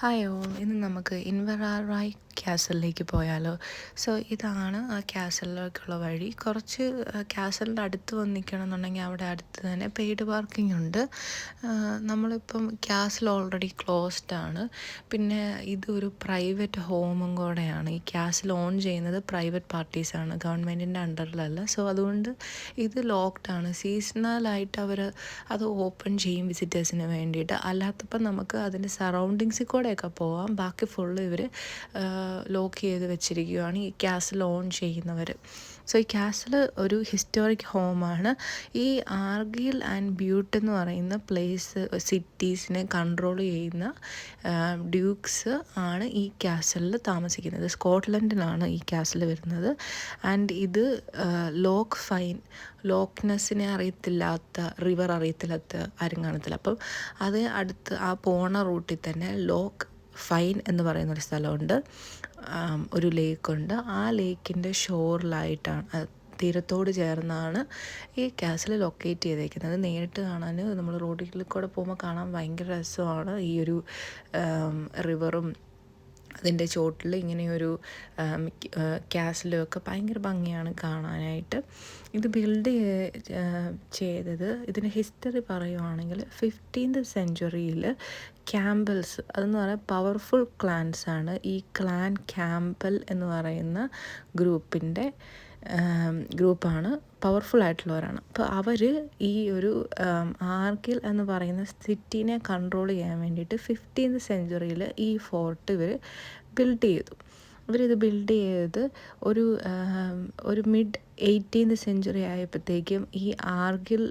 Hi all ഇന്ന് നമുക്ക് ഇൻവറാറായ് ക്യാസലിലേക്ക് പോയാലോ? സോ ഇതാണ് ആ ക്യാസലിലേക്കുള്ള വഴി. കുറച്ച് ക്യാസലിന്റെ അടുത്ത് വന്ന് നിൽക്കണമെന്നുണ്ടെങ്കിൽ അവിടെ അടുത്ത് തന്നെ പെയ്ഡ് പാർക്കിംഗ് ഉണ്ട്. നമ്മളിപ്പം ക്യാസൽ ഓൾറെഡി ക്ലോസ്ഡ് ആണ്. പിന്നെ ഇതൊരു പ്രൈവറ്റ് ഹോമും കൂടെയാണ്. ഈ ക്യാസൽ ഓൺ ചെയ്യുന്നത് പ്രൈവറ്റ് പാർട്ടീസാണ് ഗവൺമെന്റിന്റെ അണ്ടറിലല്ല സോ അതുകൊണ്ട് ഇത് ലോക്ക്ഡ് ആണ്. സീസണലായിട്ട് അവർ അത് ഓപ്പൺ ചെയ്യും വിസിറ്റേഴ്സിന് വേണ്ടിയിട്ട്. അല്ലാത്തപ്പം നമുക്ക് അതിന്റെ സറൗണ്ടിങ്സിൽ കൂടെയൊക്കെ പോവാം. ബാക്കി ഫുള്ള് ഇവർ ലോക്ക് ചെയ്ത് വെച്ചിരിക്കുകയാണ് ഈ ക്യാസിൽ ഓൺ ചെയ്യുന്നവർ. സോ ഈ ക്യാസിൽ ഒരു ഹിസ്റ്റോറിക് ഹോമാണ് ഈ ആർഗിൽ ആൻഡ് ബ്യൂട്ട് എന്ന് പറയുന്ന പ്ലേസ് സിറ്റീസിനെ കൺട്രോൾ ചെയ്യുന്ന ഡ്യൂക്സ് ആണ് ഈ ക്യാസലിൽ താമസിക്കുന്നത്. സ്കോട്ട്ലൻഡിലാണ് ഈ ക്യാസിൽ വരുന്നത്. ആൻഡ് ഇത് ലോക്ക് ഫൈൻ ലോക്ക്നെസ്സിനെ അറിയത്തില്ലാത്ത റിവർ അറിയത്തില്ലാത്ത ആരും കാണത്തില്ല അപ്പം അത് അടുത്ത് ആ പോണ റൂട്ടിൽ തന്നെ ലോക്ക് ഫൈൻ എന്ന് പറയുന്ന ഒരു സ്ഥലമുണ്ട്. ഒരു ലേക്കുണ്ട്. ആ ലേക്കിന്റെ ഷോറിലായിട്ടാണ് തീരത്തോട് ചേർന്നാണ് ഈ കാസിൽ ലൊക്കേറ്റ് ചെയ്തേക്കുന്നത്. നേരിട്ട് കാണാൻ നമ്മൾ റോഡിൽ കൂടെ പോകുമ്പോൾ കാണാൻ ഭയങ്കര രസമാണ്. ഈ ഒരു റിവറും അതിന്റെ ചോട്ടിൽ ഇങ്ങനെയൊരു ക്യാസിലൊക്കെ ഭയങ്കര ഭംഗിയാണ് കാണാനായിട്ട്. ഇത് ബിൽഡ് ചെയ്തത് ഇതിന്റെ ഹിസ്റ്ററി പറയുവാണെങ്കിൽ ഫിഫ്റ്റീൻത് സെഞ്ച്വറിയിൽ ക്യാമ്പൽസ് അതെന്ന് പറഞ്ഞാൽ പവർഫുൾ ക്ലാൻസാണ് ഈ ക്ലാൻ ക്യാമ്പൽ എന്ന് പറയുന്ന ഗ്രൂപ്പിന്റെ ഗ്രൂപ്പാണ്. പവർഫുൾ ആയിട്ടുള്ളവരാണ്. അപ്പോൾ അവർ ഈ ഒരു ആർക്കിൽ എന്ന് പറയുന്ന സിറ്റിനെ കൺട്രോൾ ചെയ്യാൻ വേണ്ടിയിട്ട് ഫിഫ്റ്റീൻത് സെഞ്ചുറിയിൽ ഈ ഫോർട്ട് ഇവർ ബിൽഡ് ചെയ്തു. ഇവരിത് ബിൽഡ് ചെയ്ത് ഒരു ഒരു മിഡ് എയ്റ്റീൻത് സെഞ്ചുറി ആയപ്പോഴത്തേക്കും ഈ ആർഗിൽ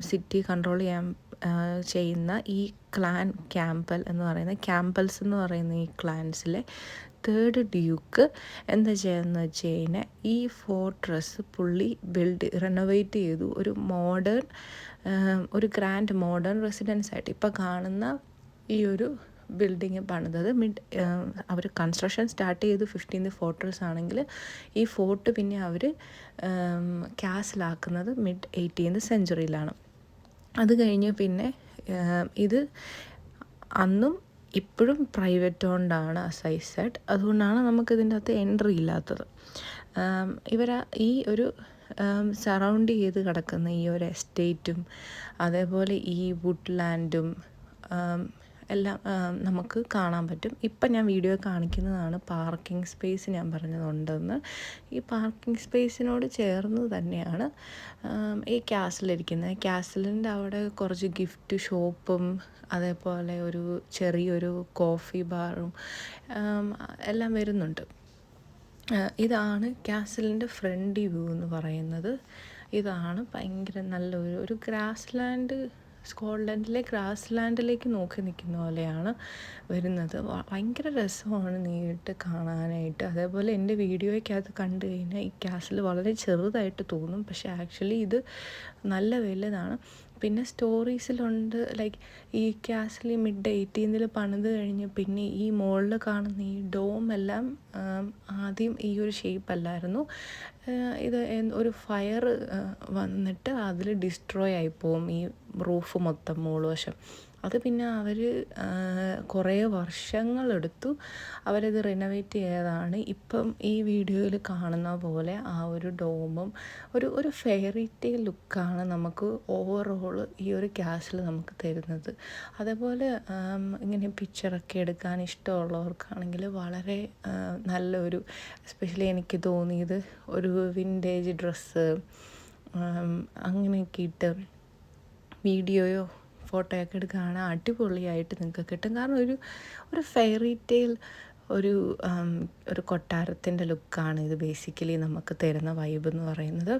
സിറ്റി കൺട്രോൾ ചെയ്യാൻ ചെയ്യുന്ന ഈ ക്ലാൻ ക്യാമ്പൽ എന്ന് പറയുന്ന ക്യാമ്പൽസ് എന്ന് പറയുന്ന ഈ ക്ലാൻസിലെ തേർഡ് ഡ്യൂക്ക് എന്താ ചെയ്യുന്നത് വെച്ച് കഴിഞ്ഞാൽ ഈ ഫോർട്രസ് പുള്ളി ബിൽഡ് റെനോവേറ്റ് ചെയ്തു. ഒരു മോഡേൺ ഒരു ഗ്രാൻഡ് മോഡേൺ റെസിഡൻസ് ആയിട്ട് ഇപ്പോൾ കാണുന്ന ഈ ഒരു ബിൽഡിങ് പണിതത് മിഡ് അവർ കൺസ്ട്രക്ഷൻ സ്റ്റാർട്ട് ചെയ്തു ഫിഫ്റ്റീൻത് ഫോർട്ടേഴ്സ് ആണെങ്കിൽ ഈ ഫോർട്ട് പിന്നെ അവർ ക്യാസിലാക്കുന്നത് മിഡ് എയ്റ്റീൻത് സെഞ്ച്വറിയിലാണ് അത് കഴിഞ്ഞ് പിന്നെ ഇത് അന്നും ഇപ്പോഴും പ്രൈവറ്റ് ഓൺഡാണ് അസൈസ് സെറ്റ് അതുകൊണ്ടാണ് നമുക്കിതിന്റെ അകത്ത് എൻട്രി ഇല്ലാത്തത്. ഇവർ ഈ ഒരു സറൗണ്ട് ചെയ്ത് കിടക്കുന്ന ഈ ഒരു എസ്റ്റേറ്റും അതേപോലെ ഈ വുഡ് ലാൻഡും എല്ലാം നമുക്ക് കാണാൻ പറ്റും. ഇപ്പം ഞാൻ വീഡിയോ കാണിക്കുന്നതാണ് പാർക്കിംഗ് സ്പേസ് ഞാൻ പറഞ്ഞതുണ്ടെന്ന്. ഈ പാർക്കിംഗ് സ്പേസിനോട് ചേർന്ന് തന്നെയാണ് ഈ ക്യാസിലിരിക്കുന്നത് ക്യാസിലിന്റെ അവിടെ കുറച്ച് ഗിഫ്റ്റ് ഷോപ്പും അതേപോലെ ഒരു ചെറിയൊരു കോഫി ബാറും എല്ലാം വരുന്നുണ്ട്. ഇതാണ് ക്യാസിലിന്റെ ഫ്രണ്ട് വ്യൂ എന്ന് പറയുന്നത്. ഇതാണ് ഭയങ്കര നല്ലൊരു ഒരു ഗ്രാസ് ലാൻഡ് സ്കോട്ട്ലൻഡിലെ ഗ്രാസ് ലാൻഡിലേക്ക് നോക്കി നിൽക്കുന്ന പോലെയാണ് വരുന്നത്. ഭയങ്കര രസമാണ് നേരിട്ട് കാണാനായിട്ട്. അതേപോലെ എന്റെ വീഡിയോയ്ക്കകത്ത് കണ്ടു കഴിഞ്ഞാൽ ഈ ക്യാസിൽ വളരെ ചെറുതായിട്ട് തോന്നും. പക്ഷേ ആക്ച്വലി ഇത് നല്ല വലുതാണ്. പിന്നെ സ്റ്റോറീസിലുണ്ട്. ലൈക്ക് ഈ ക്യാസിൽ മിഡ് എയ്റ്റീനിൽ പണിത് കഴിഞ്ഞ് പിന്നെ ഈ മുകളിൽ കാണുന്ന ഈ ഡോം എല്ലാം ആദ്യം ഈ ഒരു ഷേപ്പ് അല്ലായിരുന്നു ഇത് ഒരു ഫയർ വന്നിട്ട് അതിൽ ഡിസ്ട്രോയ് ആയിപ്പോവും ഈ റൂഫ് മൊത്തം മുകൾ വശം. അത് പിന്നെ അവർ കുറേ വർഷങ്ങളെടുത്തു അവരത് റിനോവേറ്റ് ചെയ്തതാണ്. ഇപ്പം ഈ വീഡിയോയിൽ കാണുന്ന പോലെ ആ ഒരു ഡോമും ഒരു ഒരു ഫെയറി ടെയിൽ ലുക്കാണ് നമുക്ക് ഓവറോൾ ഈ ഒരു ക്യാഷിൽ നമുക്ക് തരുന്നത്. അതേപോലെ ഇങ്ങനെ പിക്ചറൊക്കെ എടുക്കാൻ ഇഷ്ടമുള്ളവർക്കാണെങ്കിൽ വളരെ നല്ലൊരു എസ്പെഷ്യലി എനിക്ക് തോന്നിയത് ഒരു വിന്റേജ് ഡ്രസ്സ് അങ്ങനെയൊക്കെ ഇട്ട് വീഡിയോയോ ഫോട്ടോയൊക്കെ എടുക്കുകയാണ് അടിപൊളിയായിട്ട് നിങ്ങൾക്ക് കിട്ടും. കാരണം ഒരു ഒരു ഫെയറി ടെയിൽ ഒരു ഒരു കൊട്ടാരത്തിന്റെ ലുക്കാണ് ഇത് ബേസിക്കലി നമുക്ക് തരുന്ന വൈബ് എന്ന് പറയുന്നത്.